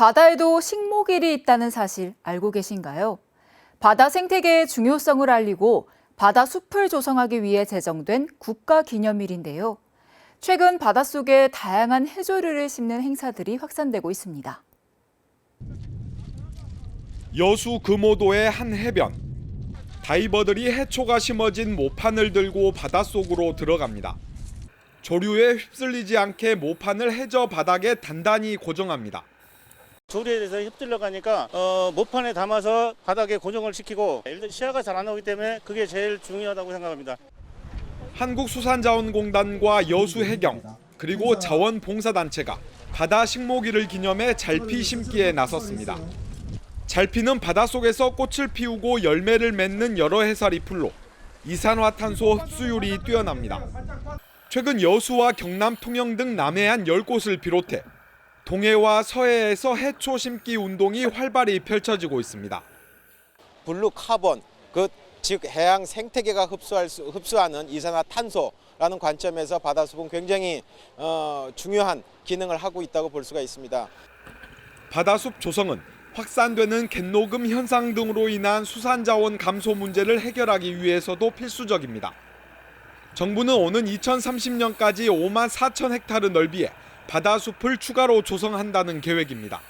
바다에도 식목일이 있다는 사실 알고 계신가요? 바다 생태계의 중요성을 알리고 바다 숲을 조성하기 위해 제정된 국가 기념일인데요. 최근 바닷속에 다양한 해조류를 심는 행사들이 확산되고 있습니다. 여수 금오도의 한 해변. 다이버들이 해초가 심어진 모판을 들고 바닷속으로 들어갑니다. 조류에 휩쓸리지 않게 모판을 해저 바닥에 단단히 고정합니다. 조리에 대해서 휩쓸려 가니까 어, 모판에 담아서 바닥에 고정을 시키고 일단 시야가 잘 안 나오기 때문에 그게 제일 중요하다고 생각합니다. 한국수산자원공단과 여수해경 그리고 자원봉사단체가 바다 식목일을 기념해 잘피 심기에 나섰습니다. 잘피는 바닷속에서 꽃을 피우고 열매를 맺는 여러 해살이 풀로 이산화탄소 흡수율이 뛰어납니다. 최근 여수와 경남 통영 등 남해안 10곳을 비롯해 동해와 서해에서 해초 심기 운동이 활발히 펼쳐지고 있습니다. 블루 카본 그 즉 해양 생태계가 흡수할 수, 흡수하는 이산화탄소라는 관점에서 바다숲은 굉장히 어, 중요한 기능을 하고 있다고 볼 수가 있습니다. 바다숲 조성은 확산되는 갯녹음 현상 등으로 인한 수산자원 감소 문제를 해결하기 위해서도 필수적입니다. 정부는 오는 2030년까지 5만 4천 헥타르 넓이의 바다숲을 추가로 조성한다는 계획입니다.